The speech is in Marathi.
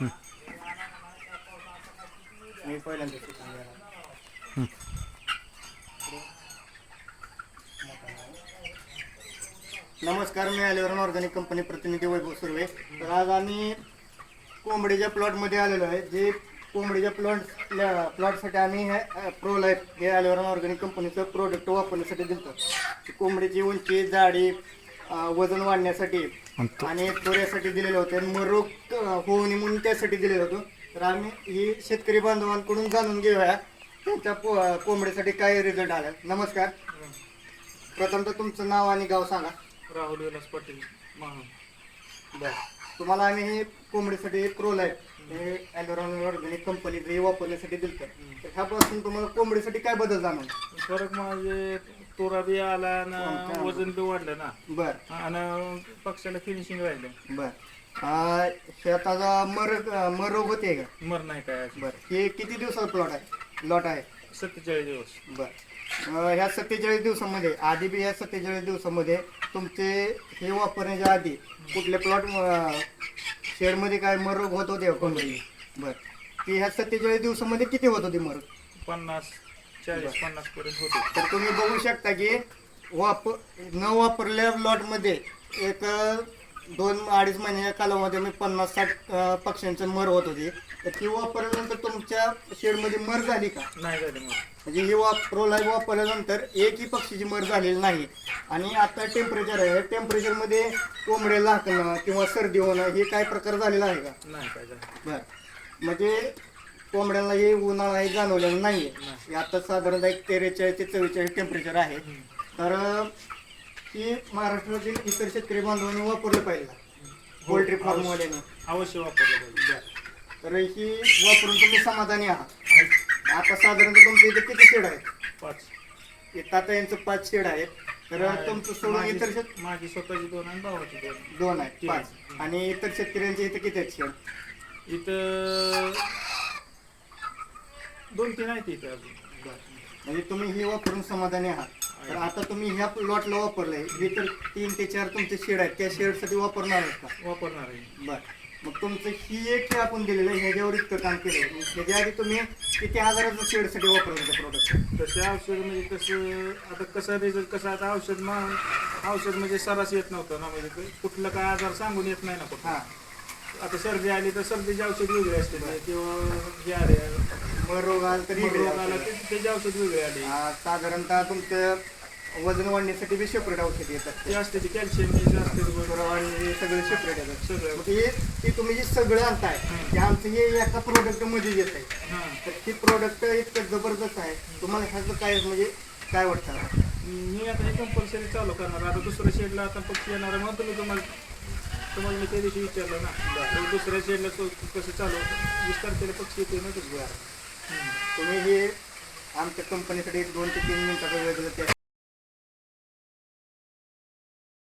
मी पहिल्यांदा शिकून गेला नमस्कार मी आल्यावर ऑर्गॅनिक कंपनी प्रतिनिधी वैभव सुर्वे. तर आज आम्ही कोंबडीच्या प्लॉटमध्ये आलेलो आहे. जे कोंबडीच्या प्लॉट प्लॉटसाठी आम्ही हे प्रो लाईफ हे आल्यावर ऑर्गॅनिक कंपनीचं प्रोडक्ट वापरण्यासाठी दिलं कोंबडीची उंची जाडी वजन वाढण्यासाठी आणि चोऱ्यासाठी दिलेलं होतं. आणि मग रोग होऊ नये म्हणून त्यासाठी दिलेलं होतं. तर आम्ही ही शेतकरी बांधवांकडून जाणून घेऊया. त्यांच्या को- कोंबडीसाठी काय रिझल्ट आला. नमस्कार. प्रथमतः तुमचं नाव आणि गाव सांगा. राहुल विलास पाटील महान बर. तुम्हाला आम्ही हे कोंबडीसाठी आहे. हे ॲलोरॉन ऑर्गॅनिक कंपनी हे वापरण्यासाठी दिलं तर ह्यापासून तुम्हाला कोंबडीसाठी काय बदल जाणवला? फरक म्हणजे तोरा बी आला आणि वजन बी वाढलं ना. बर. आणि पक्षाला फिनिशिंग राहिलं. बर. शेताचा मर मर रोग होते का? मर नाही काय. बर. हे किती दिवसाचा प्लॉट आहे? लॉट आहे. सत्तेचाळीस दिवस. बर. अं, ह्या सत्तेचाळीस दिवसामध्ये आधी बी ह्या सत्तेचाळीस दिवसामध्ये तुमचे हे वापरण्याच्या आधी कुठले प्लॉट शेडमध्ये काय मर रोग होत होते का कोंबडी बर. की ह्या सत्तेचाळीस दिवसामध्ये किती होत होते मर? पन्नास. चाळीस पन्नास पर्यंत होते. तर तुम्ही बघू शकता की वापर न वापरल्या प्लॉटमध्ये एक दोन अडीच महिन्याच्या कालामध्ये मी पन्नास साठ पक्ष्यांचं मर होत होती. तर ती वापरल्यानंतर तुमच्या शेडमध्ये मर झाली का? नाही झाले मग म्हणजे ही वापरोलाईव वापरल्यानंतर एकही पक्षीची मर झालेली नाही. आणि आता टेम्परेचर आहे. टेम्परेचरमध्ये कोंबडे लागणं किंवा सर्दी होणं हे काय प्रकार झालेला आहे का? नाही काय झालं बर. म्हणजे कोंबड्यांना हे उन्हाळा हे जाणवलेलं नाहीये. हे आता साधारणतः एक तेरेचाळीस ते चव्वेचाळीस टेम्परेचर आहे. तर ही महाराष्ट्रातील इतर शेतकरी बांधवांनी वापरलं पाहिजे. पोल्ट्री फार्मवाल्यानं अवश्य वापरलं पाहिजे. तर ही वापरून तुम्ही समाधानी आहात. आता साधारणतः तुमच्या इथे किती शेड आहेत? पाच. आता यांचं पाच शेड आहेत. तर तुमचं सोडून इतर शेत माझी स्वतःची दोन आणि भावाची दोन. दोन आहेत पाच. आणि इतर शेतकऱ्यांच्या इथे किती आहेत शेड? इथं दोन तीन आहेत इथं अजून. म्हणजे तुम्ही ही वापरून समाधानी आहात. तर आता तुम्ही ह्या प्लॉटला वापरलंय. जे तर तीन ते चार तुमचे शेड आहेत. त्या शेडसाठी वापरणार आहेत का? वापरणार आहे. बर. मग तुमचं ही एक जे आपण दिलेलं आहे ह्याच्यावर इतकं काम केलं त्याच्या आधी तुम्ही किती हजाराचं शेडसाठी वापरलं ते प्रोडक्ट तसे औषध म्हणजे कसं आता कसं रिझल्ट कसं आता औषध मग औषध म्हणजे सरास येत नव्हतं ना. म्हणजे ते कुठलं काय आजार सांगून येत नाही ना कुठं. हां. आता सर्दी आली तर सर्दीचे औषध वेगळे असते. किंवा हे आले मग रोग आला तरी रोग आला ते त्याचे औषध वेगळे आले. आ, साधारणतः तुमचं वजन वाढण्यासाठी बी सेपरेट औषध येतात ते. असते ते कॅल्शियम हे असते ते बरोबर. बरोबर आणि हे सगळे सेपरेट येतात. सगळं. मग हे ते तुम्ही जे सगळं आणताय ते आमचं हे एका प्रोडक्टमध्ये येत आहे. हां. तर ते प्रोडक्ट इतकं जबरदस्त आहे. तुम्हाला ह्याचं काय म्हणजे काय वाटतं? मी आता हे कंपल्सरी चालू करणार. आता दुसऱ्या शेडला आता पक्षी येणार आहे म्हणून तुम्ही तुम्हाला तुम्हाला मी त्या दिवशी विचारलं ना. तर दुसऱ्या शेडला तो कसं चालू वीस तारखेला पक्षी येते ना तुझं तुम्ही हे आमच्या कंपनीसाठी एक दोन ते तीन मिनिटाचा वेळ दिला त्या